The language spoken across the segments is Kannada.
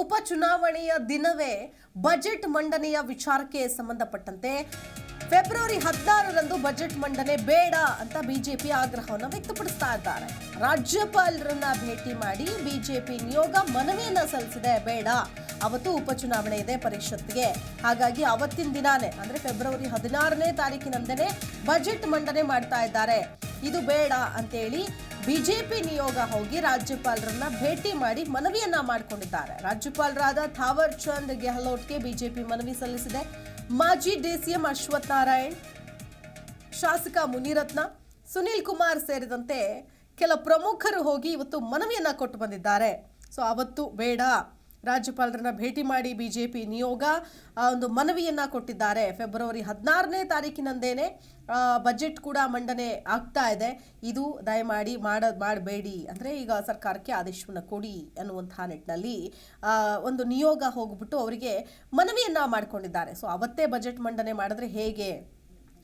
ಉಪಚುನಾವಣೆಯ ದಿನವೇ ಬಜೆಟ್ ಮಂಡನೆಯ ವಿಚಾರಕ್ಕೆ ಸಂಬಂಧಪಟ್ಟಂತೆ ಫೆಬ್ರವರಿ ಹದಿನಾರರಂದು ಬಜೆಟ್ ಮಂಡನೆ ಬೇಡ ಅಂತ ಬಿಜೆಪಿ ಆಗ್ರಹವನ್ನು ವ್ಯಕ್ತಪಡಿಸ್ತಾ ಇದ್ದಾರೆ. ರಾಜ್ಯಪಾಲರನ್ನ ಭೇಟಿ ಮಾಡಿ ಬಿಜೆಪಿ ನಿಯೋಗ ಮನವಿಯನ್ನ ಸಲ್ಲಿಸಿದೆ. ಬೇಡ. ಅವತ್ತು ಉಪಚುನಾವಣೆ ಇದೆ ಪರಿಷತ್ಗೆ ಹಾಗಾಗಿ ಅವತ್ತಿನ ದಿನಾನೇ, ಅಂದ್ರೆ ಫೆಬ್ರವರಿ ಹದಿನಾರನೇ ತಾರೀಕಿನಂದೇ ಬಜೆಟ್ ಮಂಡನೆ ಮಾಡ್ತಾ ಇದ್ದಾರೆ. ಇದು ಬೇಡ ಅಂತೇಳಿ ಬಿಜೆಪಿ ನಿಯೋಗ ಹೋಗಿ ರಾಜ್ಯಪಾಲರನ್ನ ಭೇಟಿ ಮಾಡಿ ಮನವಿಯನ್ನ ಮಾಡಿಕೊಂಡಿದ್ದಾರೆ. ರಾಜ್ಯಪಾಲರಾದ ಥಾವರ್ ಚಂದ್ ಗೆಹ್ಲೋಟ್ಗೆ ಬಿಜೆಪಿ ಮನವಿ ಸಲ್ಲಿಸಿದೆ. ಮಾಜಿ ಡಿಸಿಎಂ ಅಶ್ವಥ್ ನಾರಾಯಣ್, ಶಾಸಕ ಮುನಿರತ್ನ, ಸುನೀಲ್ ಕುಮಾರ್ ಸೇರಿದಂತೆ ಕೆಲ ಪ್ರಮುಖರು ಹೋಗಿ ಇವತ್ತು ಮನವಿಯನ್ನ ಕೊಟ್ಟು ಬಂದಿದ್ದಾರೆ. ಸೊ, ಅವತ್ತು ಬೇಡ. ರಾಜ್ಯಪಾಲರನ್ನ ಭೇಟಿ ಮಾಡಿ ಬಿಜೆಪಿ ನಿಯೋಗ ಒಂದು ಮನವಿಯನ್ನ ಕೊಟ್ಟಿದ್ದಾರೆ. ಫೆಬ್ರವರಿ ಹದಿನಾರನೇ ತಾರೀಕಿನಂದೇನೆ ಬಜೆಟ್ ಕೂಡ ಮಂಡನೆ ಆಗ್ತಾ ಇದೆ. ಇದು ದಯಮಾಡಿ ಮಾಡ, ಮಾಡಬೇಡಿ. ಅಂದರೆ ಈಗ ಸರ್ಕಾರಕ್ಕೆ ಆದೇಶವನ್ನು ಕೊಡಿ ಅನ್ನುವಂತಹ ನಿಟ್ಟಿನಲ್ಲಿ ಒಂದು ನಿಯೋಗ ಹೋಗ್ಬಿಟ್ಟು ಅವರಿಗೆ ಮನವಿಯನ್ನ ಮಾಡಿಕೊಂಡಿದ್ದಾರೆ. ಸೊ ಅವತ್ತೇ ಬಜೆಟ್ ಮಂಡನೆ ಮಾಡಿದ್ರೆ ಹೇಗೆ?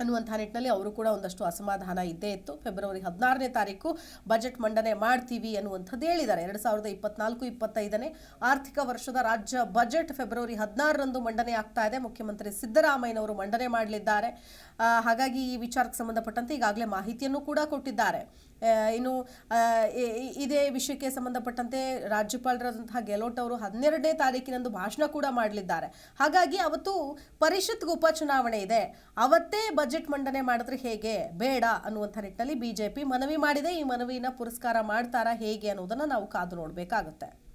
ಅನ್ನುವಂಥ ನಿಟ್ಟಿನಲ್ಲಿ ಅವರು ಕೂಡ ಒಂದಷ್ಟು ಅಸಮಾಧಾನ ಇದ್ದೇ ಇತ್ತು. ಫೆಬ್ರವರಿ ಹದಿನಾರನೇ ತಾರೀಕು ಬಜೆಟ್ ಮಂಡನೆ ಮಾಡ್ತೀವಿ ಅನ್ನುವಂಥದ್ದು ಹೇಳಿದ್ದಾರೆ. ಎರಡು ಸಾವಿರದ ಇಪ್ಪತ್ನಾಲ್ಕು, ಇಪ್ಪತ್ತೈದನೇ ಆರ್ಥಿಕ ವರ್ಷದ ರಾಜ್ಯ ಬಜೆಟ್ ಫೆಬ್ರವರಿ ಹದಿನಾರರಂದು ಮಂಡನೆ ಆಗ್ತಾ ಇದೆ. ಮುಖ್ಯಮಂತ್ರಿ ಸಿದ್ದರಾಮಯ್ಯನವರು ಮಂಡನೆ ಮಾಡಲಿದ್ದಾರೆ. ಹಾಗಾಗಿ ಈ ವಿಚಾರಕ್ಕೆ ಸಂಬಂಧಪಟ್ಟಂತೆ ಈಗಾಗಲೇ ಮಾಹಿತಿಯನ್ನು ಕೂಡ ಕೊಟ್ಟಿದ್ದಾರೆ. ಇನ್ನು ಇದೇ ವಿಷಯಕ್ಕೆ ಸಂಬಂಧಪಟ್ಟಂತೆ ರಾಜ್ಯಪಾಲರಾದಂತಹ ಗೆಹ್ಲೋಟ್ ಅವರು ಹನ್ನೆರಡನೇ ತಾರೀಕಿನಂದು ಭಾಷಣ ಕೂಡ ಮಾಡಲಿದ್ದಾರೆ. ಹಾಗಾಗಿ ಅವತ್ತು ಪರಿಷತ್ಗೆ ಉಪಚುನಾವಣೆ ಇದೆ. ಅವತ್ತೇ ಬಜೆಟ್ ಮಂಡನೆ ಮಾಡಿದ್ರೆ ಹೇಗೆ? ಬೇಡ ಅನ್ನುವಂಥ ನಿಟ್ಟಿನಲ್ಲಿ ಬಿಜೆಪಿ ಮನವಿ ಮಾಡಿದೆ. ಈ ಮನವಿನ ಪುರಸ್ಕಾರ ಮಾಡ್ತಾರಾ ಹೇಗೆ ಅನ್ನೋದನ್ನ ನಾವು ಕಾದು ನೋಡಬೇಕಾಗುತ್ತೆ.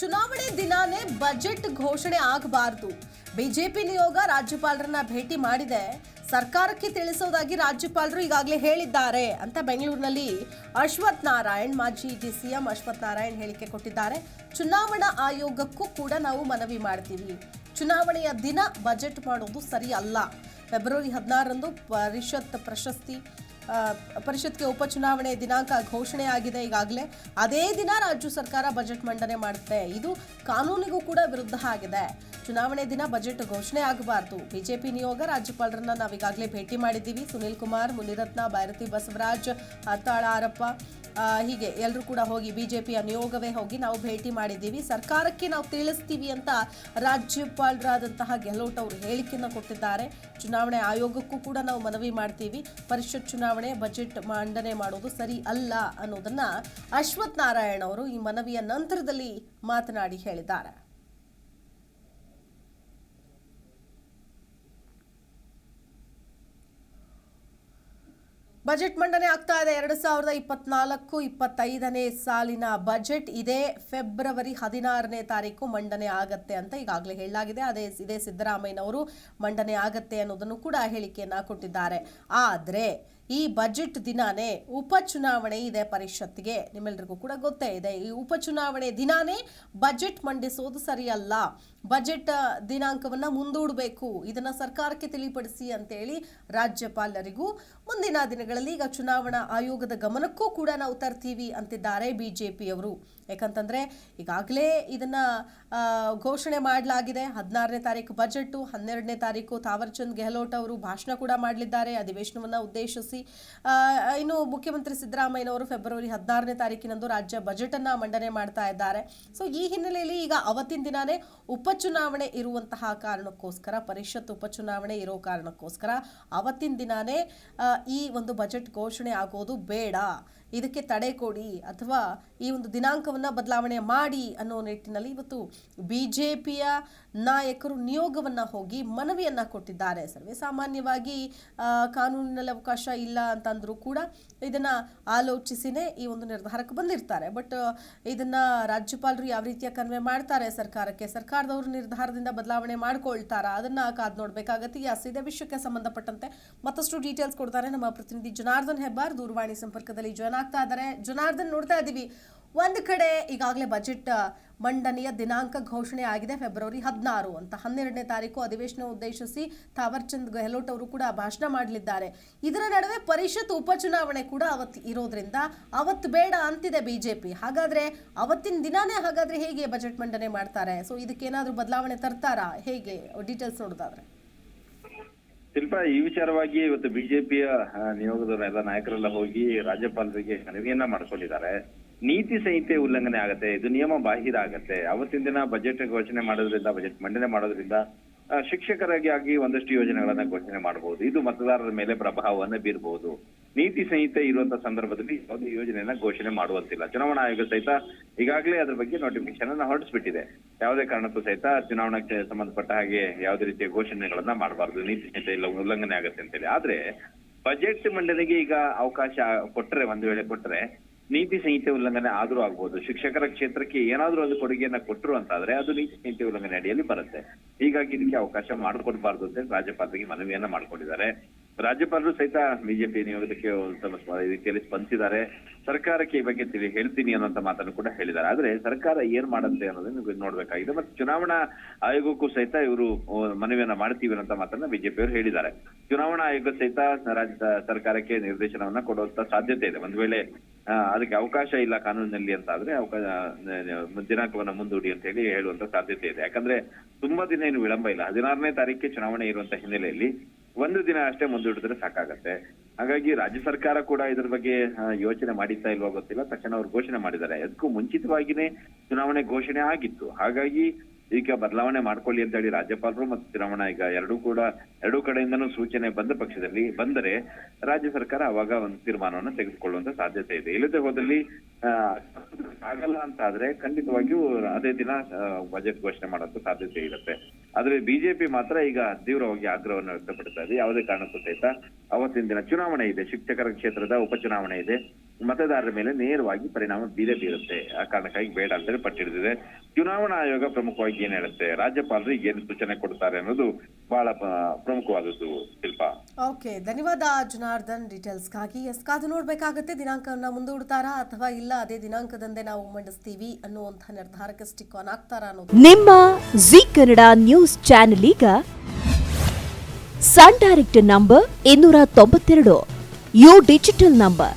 ಚುನಾವಣೆ ದಿನಾನೇ ಬಜೆಟ್ ಘೋಷಣೆ ಆಗಬಾರದು. ಬಿಜೆಪಿ ನಿಯೋಗ ರಾಜ್ಯಪಾಲರನ್ನ ಭೇಟಿ ಮಾಡಿದೆ. ಸರ್ಕಾರಕ್ಕೆ ತಿಳಿಸೋದಾಗಿ ರಾಜ್ಯಪಾಲರು ಈಗಾಗಲೇ ಹೇಳಿದ್ದಾರೆ ಅಂತ ಬೆಂಗಳೂರಿನಲ್ಲಿ ಅಶ್ವಥ್ ನಾರಾಯಣ್ ಮಾಜಿ D C M Ashwath Narayan ಹೇಳಿಕೆ ಕೊಟ್ಟಿದ್ದಾರೆ. ಚುನಾವಣಾ ಆಯೋಗಕ್ಕೂ ಕೂಡ ನಾವು ಮನವಿ ಮಾಡ್ತೀವಿ. ಚುನಾವಣೆಯ ದಿನ ಬಜೆಟ್ ಮಾಡೋದು ಸರಿ ಅಲ್ಲ ಫೆಬ್ರವರಿ ಹದಿನಾರರಂದು ಪರಿಷತ್ ಪ್ರಶಸ್ತಿ ಪರಿಷತ್ಗೆ ಉಪಚುನಾವಣೆ ದಿನಾಂಕ ಘೋಷಣೆ ಆಗಿದೆ ಈಗಾಗಲೇ. ಅದೇ ದಿನ ರಾಜ್ಯ ಸರ್ಕಾರ ಬಜೆಟ್ ಮಂಡನೆ ಮಾಡುತ್ತೆ. ಇದು ಕಾನೂನಿಗೂ ಕೂಡ ವಿರುದ್ಧ ಆಗಿದೆ. ಚುನಾವಣೆ ದಿನ ಬಜೆಟ್ ಘೋಷಣೆ ಆಗಬಾರದು. ಬಿಜೆಪಿ ನಿಯೋಗ ರಾಜ್ಯಪಾಲರನ್ನ ನಾವು ಈಗಾಗಲೇ ಭೇಟಿ ಮಾಡಿದ್ದೀವಿ. ಸುನೀಲ್ ಕುಮಾರ್, ಮುನಿರತ್ನ, ಭೈರತಿ ಬಸವರಾಜ್ ಅತ್ತಾಳ ಆರಪ್ಪ ಹೀಗೆ ಎಲ್ಲರೂ ಕೂಡ ಹೋಗಿ ಬಿಜೆಪಿಯ ನಿಯೋಗವೇ ಹೋಗಿ ನಾವು ಭೇಟಿ ಮಾಡಿದ್ದೀವಿ. ಸರ್ಕಾರಕ್ಕೆ ನಾವು ತಿಳಿಸ್ತೀವಿ ಅಂತ ರಾಜ್ಯಪಾಲರಾದಂತಹ ಗೆಹ್ಲೋಟ್ ಅವರು ಹೇಳಿಕೆಯನ್ನು ಕೊಟ್ಟಿದ್ದಾರೆ. ಚುನಾವಣೆ ಆಯೋಗಕ್ಕೂ ಕೂಡ ನಾವು ಮನವಿ ಮಾಡ್ತೀವಿ. ಪರಿಷತ್ ಚುನಾವಣೆ ಬಜೆಟ್ ಮಂಡನೆ ಮಾಡೋದು ಸರಿ ಅಲ್ಲ ಅನ್ನೋದನ್ನ ಅಶ್ವಥ್ ನಾರಾಯಣ ಅವರು ಈ ಮನವಿಯ ನಂತರದಲ್ಲಿ ಮಾತನಾಡಿ ಹೇಳಿದ್ದಾರೆ. ಬಜೆಟ್ ಮಂಡನೆ ಆಗ್ತಾ ಇದೆ. ಎರಡು ಸಾವಿರದ ಇಪ್ಪತ್ನಾಲ್ಕು ಇಪ್ಪತ್ತೈದನೇ ಸಾಲಿನ ಬಜೆಟ್ ಇದೇ ಫೆಬ್ರವರಿ ಹದಿನಾರನೇ ತಾರೀಕು ಮಂಡನೆ ಆಗತ್ತೆ ಅಂತ ಈಗಾಗಲೇ ಹೇಳಲಾಗಿದೆ. ಅದೇ ಇದೇ ಸಿದ್ದರಾಮಯ್ಯನವರು ಮಂಡನೆ ಆಗತ್ತೆ ಅನ್ನೋದನ್ನು ಕೂಡ ಹೇಳಿಕೆಯನ್ನು ಕೊಟ್ಟಿದ್ದಾರೆ. ಆದ್ರೆ ಈ ಬಜೆಟ್ ದಿನಾನೇ ಉಪಚುನಾವಣೆ ಇದೆ ಪರಿಷತ್ಗೆ ನಿಮ್ಮೆಲ್ರಿಗೂ ಕೂಡ ಗೊತ್ತೇ ಇದೆ. ಈ ಉಪಚುನಾವಣೆ ದಿನಾನೇ ಬಜೆಟ್ ಮಂಡಿಸೋದು ಸರಿಯಲ್ಲ. ಬಜೆಟ್ ದಿನಾಂಕವನ್ನು ಮುಂದೂಡಬೇಕು. ಇದನ್ನು ಸರ್ಕಾರಕ್ಕೆ ತಿಳಿಪಡಿಸಿ ಅಂತೇಳಿ ರಾಜ್ಯಪಾಲರಿಗೂ ಮುಂದಿನ ದಿನಗಳಲ್ಲಿ ಈಗ ಚುನಾವಣಾ ಆಯೋಗದ ಗಮನಕ್ಕೂ ಕೂಡ ನಾವು ತರ್ತೀವಿ ಅಂತಿದ್ದಾರೆ ಬಿಜೆಪಿಯವರು. ಯಾಕಂತಂದ್ರೆ ಈಗಾಗಲೇ ಇದನ್ನು ಘೋಷಣೆ ಮಾಡಲಾಗಿದೆ. ಹದಿನಾರನೇ ತಾರೀಕು ಬಜೆಟ್ ಹನ್ನೆರಡನೇ ತಾರೀಕು ತಾವರ್ಚಂದ್ ಗೆಹ್ಲೋಟ್ ಅವರು ಭಾಷಣ ಕೂಡ ಮಾಡಲಿದ್ದಾರೆ. ಅಧಿವೇಶನವನ್ನು ಉದ್ದೇಶಿಸಿ ಇನ್ನು ಮುಖ್ಯಮಂತ್ರಿ ಸಿದ್ದರಾಮಯ್ಯನವರು ಫೆಬ್ರವರಿ ಹದಿನಾರನೇ ತಾರೀಕಿನಂದು ರಾಜ್ಯ ಬಜೆಟನ್ನು ಮಂಡನೆ ಮಾಡ್ತಾ ಇದ್ದಾರೆ. ಸೊ ಈ ಹಿನ್ನೆಲೆಯಲ್ಲಿ ಈಗ ಅವತ್ತಿನ ದಿನಾನೇ ಉಪಚುನಾವಣೆ ಇರುವಂತಹ ಕಾರಣಕ್ಕೋಸ್ಕರ, ಪರಿಷತ್ ಉಪಚುನಾವಣೆ ಇರೋ ಕಾರಣಕ್ಕೋಸ್ಕರ ಅವತ್ತಿನ ದಿನಾನೇ ಈ ಒಂದು ಬಜೆಟ್ ಘೋಷಣೆ ಆಗೋದು ಬೇಡ. ಇದಕ್ಕೆ ತಡೆ ಕೊಡಿ. ಅಥವಾ ಈ ಒಂದು ದಿನಾಂಕವನ್ನ ಬದಲಾವಣೆ ಮಾಡಿ ಅನ್ನೋ ನಿಟ್ಟಿನಲ್ಲಿ ಇವತ್ತು ಬಿಜೆಪಿಯ ನಾಯಕರು ನಿಯೋಗವನ್ನ ಹೋಗಿ ಮನವಿಯನ್ನ ಕೊಟ್ಟಿದ್ದಾರೆ. ಸರ್ವೇ ಸಾಮಾನ್ಯವಾಗಿ ಕಾನೂನಿನಲ್ಲಿ ಅವಕಾಶ ಇಲ್ಲ ಅಂತಂದ್ರೂ ಕೂಡ ಇದನ್ನ ಆಲೋಚಿಸಿನೇ ಈ ಒಂದು ನಿರ್ಧಾರಕ್ಕೆ ಬಂದಿರ್ತಾರೆ. ಬಟ್ ಇದನ್ನ ರಾಜ್ಯಪಾಲರು ಯಾವ ರೀತಿಯ ಕನ್ವೆ ಮಾಡ್ತಾರೆ? ಸರ್ಕಾರಕ್ಕೆ ಸರ್ಕಾರದವರು ನಿರ್ಧಾರದಿಂದ ಬದಲಾವಣೆ ಮಾಡ್ಕೊಳ್ತಾರಾ? ಅದನ್ನ ಕಾದ್ ನೋಡ್ಬೇಕಾಗತ್ತೆ. ಎಸ್ ಇದೇ ವಿಷಯಕ್ಕೆ ಸಂಬಂಧಪಟ್ಟಂತೆ ಮತ್ತಷ್ಟು ಡೀಟೇಲ್ಸ್ ಕೊಡ್ತಾರೆ ನಮ್ಮ ಪ್ರತಿನಿಧಿ ಜನಾರ್ದನ್ ಹೆಬ್ಬಾರ್. ದೂರವಾಣಿ ಸಂಪರ್ಕದಲ್ಲಿ ಜಾಯ್ನ್ ಆಗ್ತಾ ಇದ್ದಾರೆ. ಜನಾರ್ದನ್ ನೋಡ್ತಾ ಇದ್ದೀವಿ ಒಂದು ಕಡೆ ಈಗಾಗಲೇ ಬಜೆಟ್ ಮಂಡನೆಯ ದಿನಾಂಕ ಘೋಷಣೆ ಆಗಿದೆ ಫೆಬ್ರವರಿ ಹದಿನಾರು ಅಂತ. ಹನ್ನೆರಡನೇ ತಾರೀಕು ಅಧಿವೇಶನ ಉದ್ದೇಶಿಸಿ ಥಾವರ್ಚಂದ್ ಗೆಹ್ಲೋಟ್ ಅವರು ಕೂಡ ಭಾಷಣ ಮಾಡಲಿದ್ದಾರೆ. ಇದರ ನಡುವೆ ಪರಿಷತ್ ಉಪಚುನಾವಣೆ ಕೂಡ ಅವತ್ತು ಇರೋದ್ರಿಂದ ಅವತ್ತು ಬೇಡ ಅಂತಿದೆ ಬಿಜೆಪಿ. ಹಾಗಾದ್ರೆ ಅವತ್ತಿನ ದಿನಾನೇ ಹಾಗಾದ್ರೆ ಹೇಗೆ ಬಜೆಟ್ ಮಂಡನೆ ಮಾಡ್ತಾರೆ? ಸೊ ಇದಕ್ಕೇನಾದರೂ ಬದಲಾವಣೆ ತರ್ತಾರಾ? ಹೇಗೆ? ಡೀಟೇಲ್ಸ್ ನೋಡೋದಾದ್ರೆ. ಶಿಲ್ಪ, ಈ ವಿಚಾರವಾಗಿ ಇವತ್ತು ಬಿಜೆಪಿಯ ನಿಯೋಗದವರ ಎಲ್ಲ ನಾಯಕರೆಲ್ಲ ಹೋಗಿ ರಾಜ್ಯಪಾಲರಿಗೆ ಮನವಿಯನ್ನ ಮಾಡ್ಕೊಂಡಿದ್ದಾರೆ. ನೀತಿ ಸಂಹಿತೆ ಉಲ್ಲಂಘನೆ ಆಗತ್ತೆ, ಇದು ನಿಯಮ ಬಾಹಿರ ಆಗತ್ತೆ. ಅವತ್ತಿನ ದಿನ ಬಜೆಟ್ ಘೋಷಣೆ ಮಾಡೋದ್ರಿಂದ ಬಜೆಟ್ ಮಂಡನೆ ಮಾಡೋದ್ರಿಂದ ಆಗಿ ಒಂದಷ್ಟು ಯೋಜನೆಗಳನ್ನ ಘೋಷಣೆ ಮಾಡಬಹುದು ಇದು ಮತದಾರರ ಮೇಲೆ ಪ್ರಭಾವವನ್ನ ಬೀರಬಹುದು ನೀತಿ ಸಂಹಿತೆ ಇರುವಂತಹ ಸಂದರ್ಭದಲ್ಲಿ ಯಾವುದೇ ಯೋಜನೆಯನ್ನ ಘೋಷಣೆ ಮಾಡುವಂತಿಲ್ಲ. ಚುನಾವಣಾ ಆಯೋಗ ಸಹಿತ ಈಗಾಗಲೇ ಅದರ ಬಗ್ಗೆ ನೋಟಿಫಿಕೇಶನ್ ಅನ್ನ ಹೊರಡಿಸ್ಬಿಟ್ಟಿದೆ. ಯಾವುದೇ ಕಾರಣಕ್ಕೂ ಸಹಿತ ಚುನಾವಣೆಗೆ ಸಂಬಂಧಪಟ್ಟ ಹಾಗೆ ಯಾವುದೇ ರೀತಿಯ ಘೋಷಣೆಗಳನ್ನ ಮಾಡಬಾರದು. ನೀತಿ ಸಂಹಿತೆ ಇಲ್ಲ, ಉಲ್ಲಂಘನೆ ಆಗತ್ತೆ ಅಂತೇಳಿ. ಆದ್ರೆ ಬಜೆಟ್ ಮಂಡನೆಗೆ ಈಗ ಅವಕಾಶ ಕೊಟ್ಟರೆ ಒಂದು ವೇಳೆ ಕೊಟ್ಟರೆ ನೀತಿ ಸಂಹಿತೆ ಉಲ್ಲಂಘನೆ ಆದ್ರೂ ಆಗ್ಬೋದು. ಶಿಕ್ಷಕರ ಕ್ಷೇತ್ರಕ್ಕೆ ಏನಾದ್ರೂ ಒಂದು ಕೊಡುಗೆಯನ್ನ ಕೊಟ್ಟರು ಅಂತಾದ್ರೆ ಅದು ನೀತಿ ಸಂಹಿತೆ ಉಲ್ಲಂಘನೆ ಅಡಿಯಲ್ಲಿ ಬರುತ್ತೆ. ಹೀಗಾಗಿ ಇದಕ್ಕೆ ಅವಕಾಶ ಮಾಡಿಕೊಡ್ಬಾರ್ದು ಅಂತ ರಾಜ್ಯಪಾಲರಿಗೆ ಮನವಿಯನ್ನ ಮಾಡ್ಕೊಂಡಿದ್ದಾರೆ. ರಾಜ್ಯಪಾಲರು ಸಹಿತ ಬಿಜೆಪಿ ನಿಯೋಗಕ್ಕೆ ತಮ್ಮ ರೀತಿಯಲ್ಲಿ ಸ್ಪಂದಿಸಿದ್ದಾರೆ. ಸರ್ಕಾರಕ್ಕೆ ಈ ಬಗ್ಗೆ ತಿಳಿ ಹೇಳ್ತೀನಿ ಅನ್ನೋಂತ ಮಾತನ್ನು ಕೂಡ ಹೇಳಿದ್ದಾರೆ. ಆದ್ರೆ ಸರ್ಕಾರ ಏನ್ ಮಾಡುತ್ತೆ ಅನ್ನೋದನ್ನು ನೋಡ್ಬೇಕಾಗಿದೆ. ಮತ್ತೆ ಚುನಾವಣಾ ಆಯೋಗಕ್ಕೂ ಸಹಿತ ಇವರು ಮನವಿಯನ್ನ ಮಾಡ್ತೀವಿ ಅನ್ನೋ ಮಾತನ್ನ ಬಿಜೆಪಿ ಅವರು ಹೇಳಿದ್ದಾರೆ. ಚುನಾವಣಾ ಆಯೋಗ ಸಹಿತ ರಾಜ್ಯ ಸರ್ಕಾರಕ್ಕೆ ನಿರ್ದೇಶನವನ್ನ ಕೊಡುವಂತ ಸಾಧ್ಯತೆ ಇದೆ. ಒಂದ್ ವೇಳೆ ಅದಕ್ಕೆ ಅವಕಾಶ ಇಲ್ಲ ಕಾನೂನಿನಲ್ಲಿ ಅಂತ ಆದ್ರೆ ಅವಕಾಶ ದಿನಾಂಕವನ್ನ ಮುಂದೂಡಿ ಅಂತ ಹೇಳಿ ಹೇಳುವಂತ ಸಾಧ್ಯತೆ ಇದೆ. ಯಾಕಂದ್ರೆ ತುಂಬಾ ದಿನ ಏನು ವಿಳಂಬ ಇಲ್ಲ. ಹದಿನಾರನೇ ತಾರೀಕಿಗೆ ಚುನಾವಣೆ ಇರುವಂತ ಹಿನ್ನೆಲೆಯಲ್ಲಿ ಒಂದು ದಿನ ಅಷ್ಟೇ ಮುಂದೂಡಿದ್ರೆ ಸಾಕಾಗತ್ತೆ. ಹಾಗಾಗಿ ರಾಜ್ಯ ಸರ್ಕಾರ ಕೂಡ ಇದ್ರ ಬಗ್ಗೆ ಯೋಚನೆ ಮಾಡಿದ್ದಾ ಇಲ್ವೋ ಗೊತ್ತಿಲ್ಲ. ತಕ್ಷಣ ಅವ್ರು ಘೋಷಣೆ ಮಾಡಿದ್ದಾರೆ. ಅದಕ್ಕೂ ಮುಂಚಿತವಾಗಿನೇ ಚುನಾವಣೆ ಘೋಷಣೆ ಆಗಿತ್ತು. ಹಾಗಾಗಿ ಈಗ ಬದಲಾವಣೆ ಮಾಡ್ಕೊಳ್ಳಿ ಅಂತ ಹೇಳಿ ರಾಜ್ಯಪಾಲರು ಮತ್ತು ಚುನಾವಣಾ ಈಗ ಎರಡೂ ಕೂಡ, ಎರಡೂ ಕಡೆಯಿಂದನೂ ಸೂಚನೆ ಬಂದ ಪಕ್ಷದಲ್ಲಿ ಬಂದರೆ ರಾಜ್ಯ ಸರ್ಕಾರ ಅವಾಗ ಒಂದು ತೀರ್ಮಾನವನ್ನು ತೆಗೆದುಕೊಳ್ಳುವಂತ ಸಾಧ್ಯತೆ ಇದೆ. ಇಲ್ಲದೆ ಹೋದಲ್ಲಿ ಆಗಲ್ಲ ಅಂತ ಆದ್ರೆ ಖಂಡಿತವಾಗಿಯೂ ಅದೇ ದಿನ ಬಜೆಟ್ ಘೋಷಣೆ ಮಾಡುವಂತ ಸಾಧ್ಯತೆ ಇರುತ್ತೆ. ಆದ್ರೆ ಬಿಜೆಪಿ ಮಾತ್ರ ಈಗ ತೀವ್ರವಾಗಿ ಆಗ್ರಹವನ್ನು ವ್ಯಕ್ತಪಡಿಸ್ತಾ ಇದೆ. ಯಾವುದೇ ಕಾರಣಕ್ಕೂ ಸಹಿತ ಅವತ್ತಿನ ದಿನ ಚುನಾವಣೆ ಇದೆ. ಶಿಕ್ಷಕರ ಕ್ಷೇತ್ರದ ಉಪಚುನಾವಣೆ ಇದೆ. ಮತದಾರರ ಮೇಲೆ ನೇರವಾಗಿ ಪರಿಣಾಮ ಬೀರೇ ಬೀರುತ್ತೆ. ಆ ಕಾರಣಕ್ಕಾಗಿ ಬೇಡ ಅಂತೇಳಿ ಪಟ್ಟಿಡಿದಿದೆ ಚುನಾವಣಾ ಆಯೋಗ ಪ್ರಮುಖವಾಗಿ ಏನ್ ಹೇಳುತ್ತೆ? ರಾಜ್ಯಪಾಲರು ಈಗ ಏನು ಸೂಚನೆ ಕೊಡ್ತಾರೆ ಅನ್ನೋದು ಬಹಳ ಪ್ರಮುಖವಾದದ್ದು ಶಿಲ್ಪ. ಓಕೆ ಧನ್ಯವಾದ ಜನಾರ್ದನ್ ಡೀಟೇಲ್ಸ್ಗಾಗಿ. ಎಸ್ ಕಾದು ನೋಡ್ಬೇಕಾಗತ್ತೆ ದಿನಾಂಕವನ್ನ ಮುಂದೂಡ್ತಾರಾ ಅಥವಾ ಇಲ್ಲ ಅದೇ ದಿನಾಂಕದಂದೇ ನಾವು ಮಂಡಿಸ್ತೀವಿ ಅನ್ನುವಂಥ ನಿರ್ಧಾರಕ್ಕೆ ಸ್ಟಿಕ್ ಆನ್ ಆಗ್ತಾರಾ ಅನ್ನೋದು. ನಿಮ್ಮ ಜಿ ಕನ್ನಡ ನ್ಯೂಸ್ ಚಾನೆಲ್ ಈಗ ಸನ್ ಡೈರೆಕ್ಟ್ ನಂಬರ್ ಇನ್ನೂರ ತೊಂಬತ್ತೆರಡು ಯು ಡಿಜಿಟಲ್ ನಂಬರ್.